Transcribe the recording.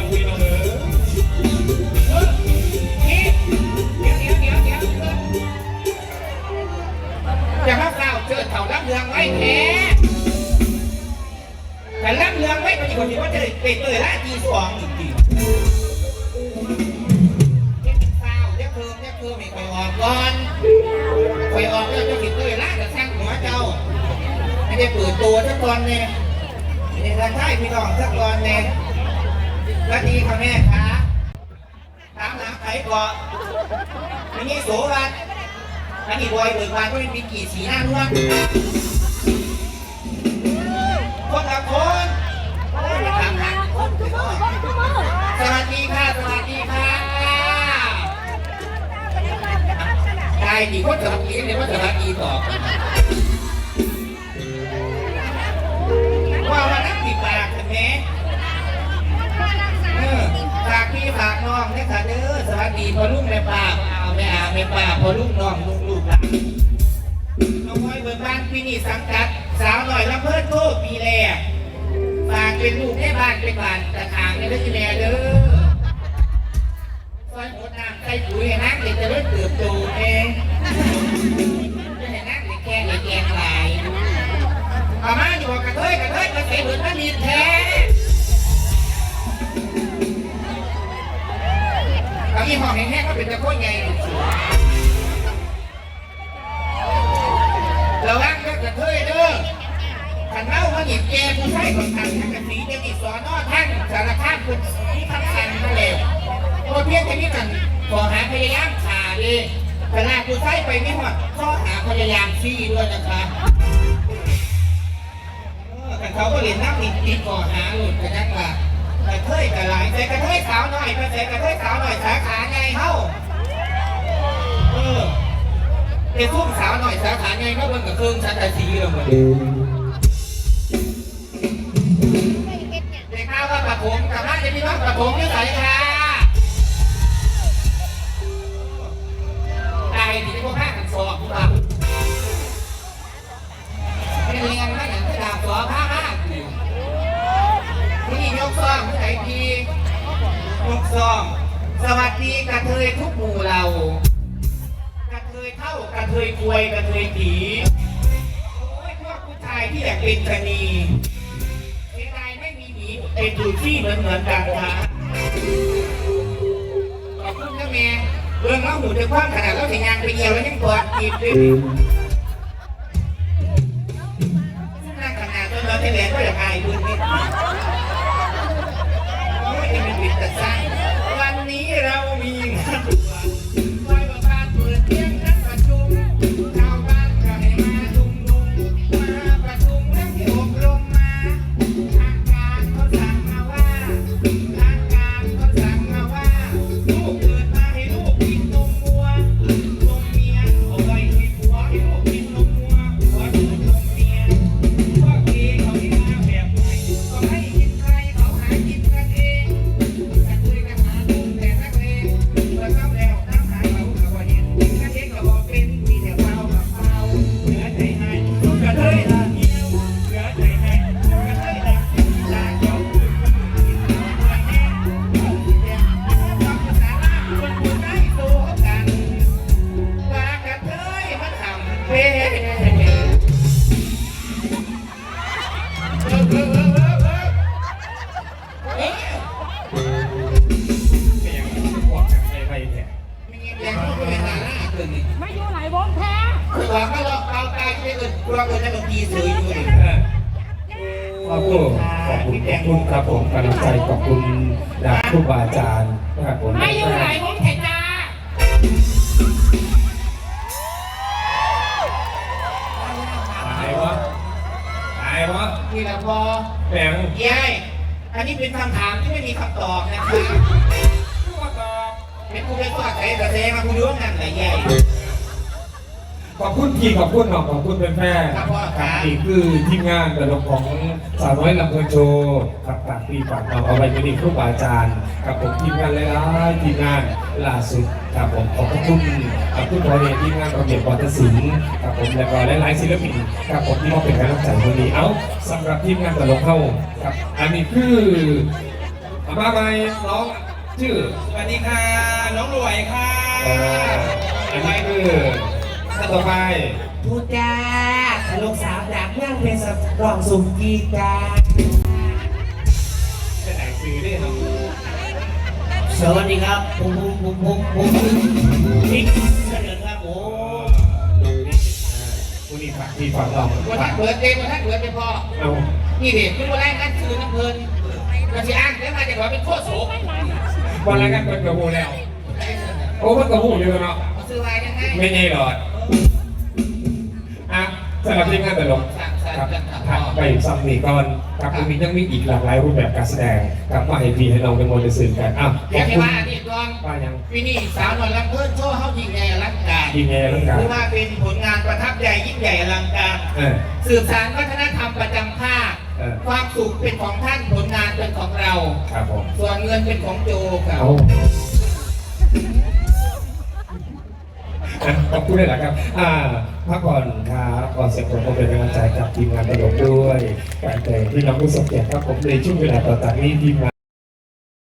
องพี่น้องเอ๋ยนี่เดี๋ยวเดี๋ยวเดี๋ยวเดี๋ยวอย่ามาเฝ้าเจอเขารับเรืองไว้แท้แต่รับเรืองไว้ปฏิบัติว่าจะเป็นเตยละทีสองจริงๆเดี๋ยวเฝ้าเดี๋ยวเพิ่มเดี๋ยวเพิ่มให้คอยออกก่อนคอยออกแล้วจะติดเตยละจะสร้างหัวเจ้า ไม่ได้เปิดตัวสักตอนเนี่ย ไม่ได้ทักทายพี่น้องสักตอนเนี่ยสวัสดีค่ะแม่คะถามหาใครก่อนอันนี้โสรัตน์อันนี้บอยเบิกบานก็เป็นปีกี่สีหน้านวลคนละคนถามหาคนสวัสดีค่ะ สวัสดีค่ะได้ดีคนสวัสดีเนี่ยว่าสวัสดีตอ องเนี่ยค่ะเด้อสวัสดีพอลุงแม่ป้าเอาแม่อาแม่ป้าพอลุงน้องลุงลูกหลานน้องว้อยเบิกบ้านปีนี้สังกัด สาวหน่อยลำเพิ่นโตปีแรกฝากเป็นลูกในบ้านเป็นบ้านตะทางในเรื่องแม่เด้อซอยหมดน้ำใส่ปุ๋ยให้นักเด็กจะเริ่มเติบโต เอาอีห้องแห้งๆก็เป็นตะโกนใหญ่ระวังก็กระเทยเด้อขันเล่ามาหยิบแกผู้ใช้ของทางทางกระสีจะมีสอนอท่านสารคามคุณที่ทำสันนั่นแหละโอเพี้ยงแค่นี้กันขอหาพยายามขาเลยขณะผู้ใช้ไปไม่หมดข้อหาพยายามซี่ด้วยนะคะแต่เขาก็เรียนนักติดติดก่อหาหลุดกันนักว่า กระเทยกระไรแต่กระเทยสาวหน่อยไปแต่กระเทยสาวหน่อยสาขาไงเฮ้าเออเด็กทุ่มสาวหน่อยสาขาไงก็เบิ่งกับเครื่องชันตาสีเลยหมดเด็กข้าวว่าประผมกับบ้านจะมีน้องประผมที่ใส่ค่ะตายดี ยกซ่อมสวัสดีกระเทยทุกหมู่เรา กระเทยเท่ากระเทยควยกระเทยผีโอ้ยพวกผู้ชายที่อยากเป็นชะนีเสียดายไม่มีหมีเป็นดูที่เหมือนเหมือนกันนะขอบคุณนะแม่เรื่องเราหูจะคว้างขนาดเราถึงงานไปเยี่ยวแล้วยังกอดจีบเลยนั่งขนาดจนเราที่เหลือก็อยากอายคุณนิ ไม่อยู่ไหนวงแท้ขอบคุณขอบคุณขอบคุณครับผมกำลังใจขอบคุณจากครูบาอาจารย์นะครับผมไม่อยู่ไหนผมแข่จ้าตายวะตายวะนี่แหละพอแปลงเย้ยอันนี้เป็นคำถามที่ไม่มีคำตอบนะครับตัวต่อเป็นผู้เป็นผู้ใส่กระเซมาผู้รู้นั่นแหละเย้ย ขอบคุณพี่ขอบคุณน้องขอบคุณเป็นแม่ครับพ่อคครัรับบนี่คือทีมงานตลกของสาวน้อยลำเพลินโชว์ครับฝากพี่ฝากน้องเอาไว้เป็นครูบาอาจารย์กับผมทีมงานหลายๆทีมงานล่าสุดครับผมขอบพระคุณกับผู้บริหารที่งานระเบียบวัฒนศิลป์ครับผมแล้วก็หลายๆศิลปินครับผมที่มาเป็นกำลังใจวันนี้เอ้าสำหรับทีมงานตลกเข้าครับอันนี้คือมาใหม่น้องชื่อสวัสดีค่ะน้องรวยค่ะเอ่ออันนี้คือ ท่านต่อไปพูดจ้าตลกสาวจากเมืองเพชรรองสุ่มกีจ้าเป็นไหนซื้อได้ครับสวัสดีครับผมผมผมผมผมพิกเสนอครับโอ้ผู้นี้ฝากที่ฝากเราวันท่านเปิดเองวันท่านเปิดไม่พอนี่เด็กเป็นวันแรกนั่นคือน้ำเพลินเราจะอ้างแล้วมาจากว่าเป็นโคตรโสมวันแรกกันเป็นกระหูแล้วโอ้มันกระหูอยู่เนาะซื้อไว้ยังไงไม่ใช่หรอก สำหรับทีมงานตลกสั่งสั่งครับสั่งสั่งถัดไปซัมนี่ก่อนครับมียังมีอีกหลากหลายรูปแบบการแสดงกับมาให้พี่ให้น้องเป็นโมเดลสื่อกันอ้าวขเดี๋อยบวให้คุณว่านี่ก่อนป้ายังวินี่สาวหน่อยลำเพิ่นโชว์เฮายิ่งใหญ่อลังการทีไงแล้วกันถือว่าเป็นผลงานประทับใจยิ่งใหญ่อลังการเออสืบสานวัฒนธรรมประจำภาคเออความสุขเป็นของท่านผลงานเป็นของเราครับผมส่วนเงินเป็นของโจเขา เอาอะขอบคุณเลยนะครับ อ่าพักผ่อนครับก่อนเสร็จผมก็เป็นกำลังใจกับทีมงานตลกด้วยการแต่งที่น้องผู้สมเกียรติครับผมในช่วงเวลาต่อจากนี้ทีมงาน